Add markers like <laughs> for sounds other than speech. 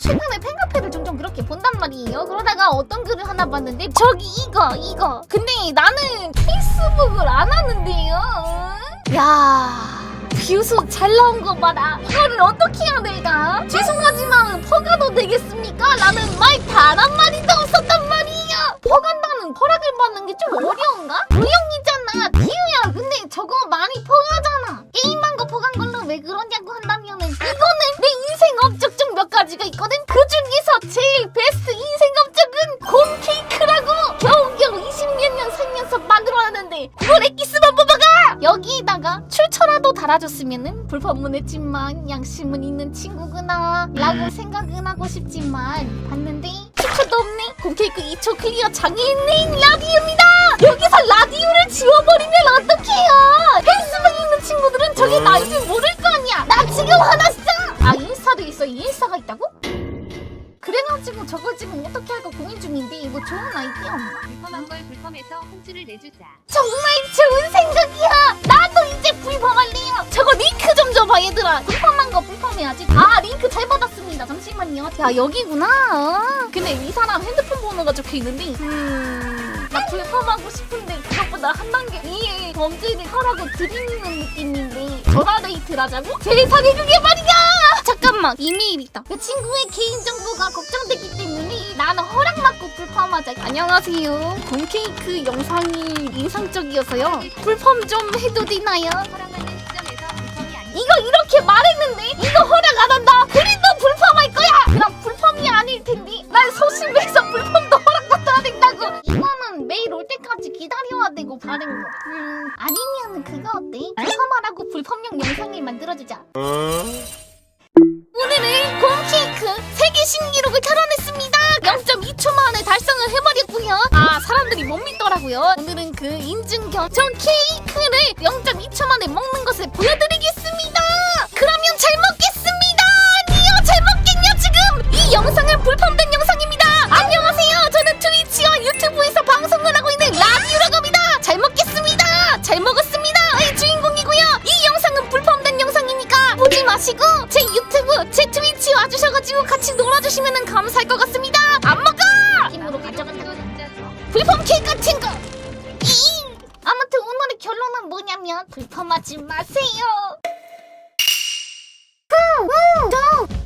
최근에 팬카페를 종종 그렇게 본단 말이에요. 그러다가 어떤 글을 하나 봤는데 저기 이거 이거. 근데 나는 페이스북을 안 하는데요. 야. 뷰수 잘 나온 거 봐라. 이거를 어떻게 해야 될까? 죄송하지만 퍼가도 되겠습니까? 라는 말단 한마디도 없었단 말이에요. 퍼간다는 허락을 받는 게 좀 어려운가? 여기다가 출처라도 달아줬으면은 불법문했지만 양심은 있는 친구구나 라고 <laughs> 생각은 하고 싶지만 봤는데 출처도 없네 곰 케이크 2초 클리어 장애인네인 라디오입니다 여기서 라디오를 지워버리면 어떡해요 페이스북에 있는 친구들은 저게 나인지 모를 거 아니야 나 지금 화났어 아 인스타도 있어 인스타가 있다고? 그래가지고 저걸 지금 어떻게 할까 고민 중인데 이거 좋은 아이디어 없나? 불편한 걸 불펌해서 홍주를 내주자. 정말 좋은 생각이야. 이제 불펌할래요. 저거 링크 좀 줘봐 얘들아. 불펌한 거 불펌해야지. 아 링크 잘 받았습니다. 잠시만요. 야 여기구나. 어. 근데 이 사람 핸드폰 번호가 적혀 있는데. 음. 나 불펌하고 싶은데 그것보다 한 단계 위에 범죄를 하라고 드리는 느낌인데 전화 데이트를 하자고? 세상에 그게 말이야! 이메일 있다. 그 친구의 개인정보가 걱정되기 때문에 나는 허락받고 불펌하자. 안녕하세요. 곰케이크 영상이 인상적이어서요. 불펌 좀 해도 되나요? 허락하는 시점에서 불펌이 아니. 이거 이렇게 말했는데 이거 허락 안 한다. 그래도 불펌할 거야. 그럼 불펌이 아닐 텐데 난 소심해서 불펌도 허락받아야 된다고. 이거는 메일 올 때까지 기다려야 되고 다른 거. 음 아니면 그거 어때? 불펌하라고 불펌용 영상을 만들어주자. 세계 신기록을 탈환했습니다. 0.2초 만에 달성을 해버렸고요. 아 사람들이 못 믿더라고요. 오늘은 그 인증 겸 전 케이크를 0.2초 만에 먹는 것을 보여드리겠습니다. 놔주셔가지고 같이 놀아주시면 감사할 것 같습니다. 안 먹어! 힘으로 가져간다. 불펌 케이크 같은 거! 잉! 아무튼 오늘의 결론은 뭐냐면 불펌하지 마세요. 고! 고! 고!